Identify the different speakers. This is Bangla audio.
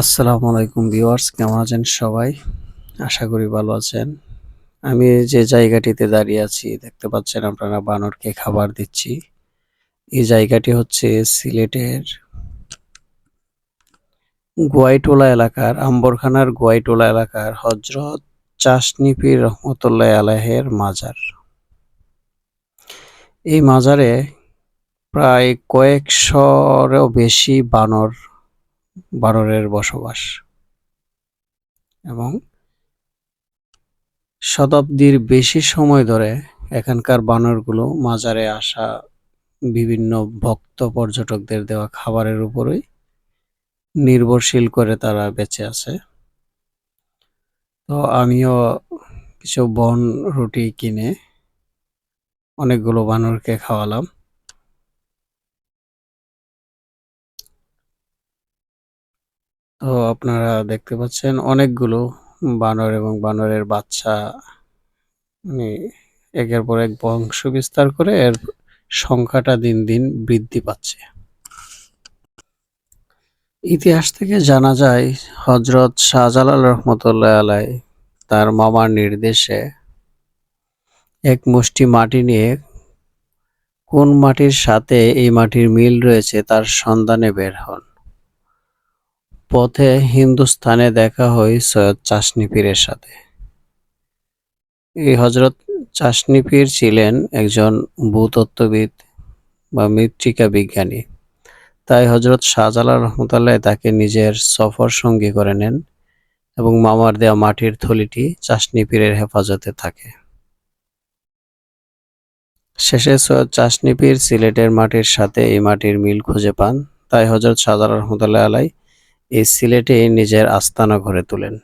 Speaker 1: আসসালামু আলাইকুম ভিউয়ার্স, কেমন আছেন সবাই? আশা করি ভালো আছেন। আমি যে জায়গাটিতে দাঁড়িয়ে আছি, দেখতে পাচ্ছেন আপনারা বানরকে খাবার দিচ্ছি। এই জায়গাটি হচ্ছে সিলেটের গোয়াইটোলা এলাকার, আম্বরখানার গোয়াইটোলা এলাকার হজরত চাশনিপির রহমতুল্লাহ আলাহের মাজার। এই মাজারে প্রায় কয়েকশোরও বেশি বানর বানরের বসবাস এবং শতাব্দীর বেশি সময় ধরে এখানকার বানরগুলো মাজারে আসা বিভিন্ন ভক্ত পর্যটকদের দেওয়া খাবারের উপরেই নির্ভরশীল করে তারা বেঁচে আছে। তো আমিও কিছু বন রুটি কিনে অনেকগুলো বানরকে খাওয়ালাম। তো আপনারা দেখতে পাচ্ছেন অনেকগুলো বানর এবং বানরের বাচ্চা। একের পর এক বংশ বিস্তার করে এর সংখ্যাটা দিন দিন বৃদ্ধি পাচ্ছে। ইতিহাস থেকে জানা যায় হজরত শাহজালাল রহমতুল্লাহ আলাই তার মামার নির্দেশে এক মুষ্টি মাটি নিয়ে কোন মাটির সাথে এই মাটির মিল রয়েছে তার সন্ধানে বের হন। পথে হিন্দুস্থানে দেখা হয় সৈয়দ চাশনি পীরের সাথে। এই হজরত চাশনি পীর ছিলেন একজন ভূতত্ত্ববিদ বা মৃত্তিকা বিজ্ঞানী। তাই হজরত শাহজালাল রহমতুল্লাহ তাকে নিজের সফর সঙ্গী করে নেন এবং মামার দেয়া মাটির থলিটি চাশনি পীরের হেফাজতে থাকে। শেষে সৈয়দ চাশনি পীর সিলেটের মাটির সাথে এই মাটির মিল খুঁজে পান। তাই হজরত শাহজালাল রহমতুল্লাহ আলাই এই সিলেটে নিজের আস্তানা গড়ে তোলেন।